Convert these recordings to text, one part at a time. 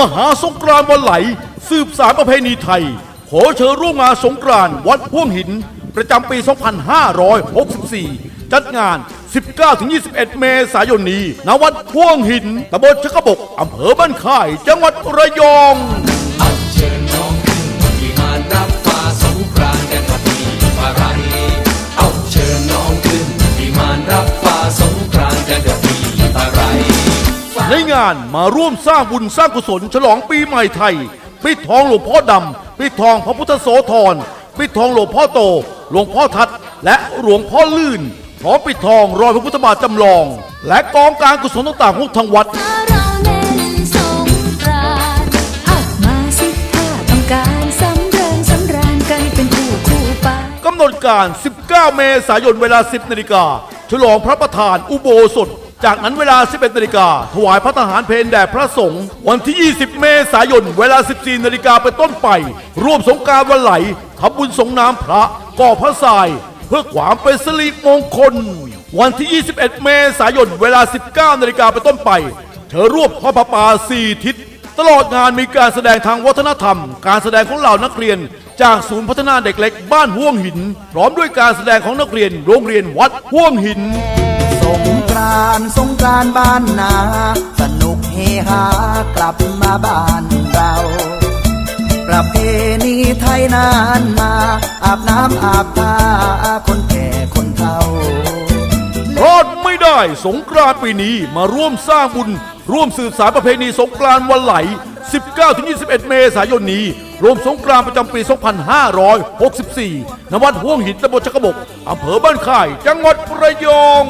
มหาสงกรานต์วันไหล สืบสารประเพณีไทย ขอเชิญร่วมงานสงกรานต์วัดพ่วงหิน ประจำปี 2564 จัดงาน 19-21 เมษายนนี้ณวัดพ่วงหินตำบลชะกบกอำเภอบ้านค่าย จังหวัดระยอง ในงานมาร่วมสร้างบุญสร้างกุศลฉลองปีใหม่ไทย ปิดทองหลวงพ่อดำ ปิดทองพระพุทธโสธร ปิดทองหลวงพ่อโต หลวงพ่อทัด และหลวงพ่อลื่น พร้อมปิดทองรอยพระพุทธบาทจำลอง และกองการกุศลต่างๆของทางวัดถ้าเราเล่นสงกรานต์เอามาสิถ้าต้องการสำเริงสำราญกันเป็นคู่คู่ไปกำหนดการ 19 เมษายนเวลา 10 นาฬิกา ฉลองพระประธานอุโบสถ จากนั้นเวลา 11นาฬิกาถวายพระทหารเพลแด่พระสงฆ์วันที่ 20 เมษายน เวลา 14นาฬิกาเป็นต้นไป ร่วมสงการวันไหลทำบุญสงน้ำพระก่อพระทราย เพื่อความเป็นสิริมงคล วันที่ 21 เมษายน เวลา 19นาฬิกาเป็นต้นไป เธอรวบพ่อพระป่าสี่ทิศตลอดงานมีการแสดงทางวัฒนธรรม การแสดงของเหล่านักเรียน จากศูนย์พัฒนาเด็กเล็ก บ้านห่วงหิน พร้อมด้วยการแสดงของนักเรียนโรงเรียนวัดห่วงหินสง กรานสงกรานบ้านนา สนุกเฮฮากลับมาบ้านเรา ประเพณีไทยนานมา อาบน้ำอาบตาคนแก่คนเฒ่าพลาดไม่ได้สงกรานต์ปีนี้มาร่วมสร้างบุญ ร่วมสืบสารประเพณีสงกรานต์วันไหล 19-21 เมษายนนี้รวมสงกรานต์ประจำปี 2564 ณ วัดห่วงหินตำบลชักกบก อำเภอบ้านค่าย จังหวัดระยอง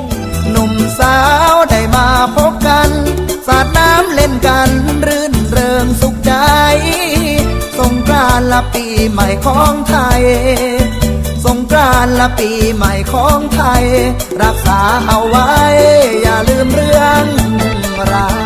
หนุ่ม สาวได้มาพบกัน สาดน้ำเล่นกันรื่นเริงสุขใจ สงกรานละปีใหม่ของไทย สงกรานละปีใหม่ของไทย รักษาเอาไว้ อย่าลืมเรื่องราว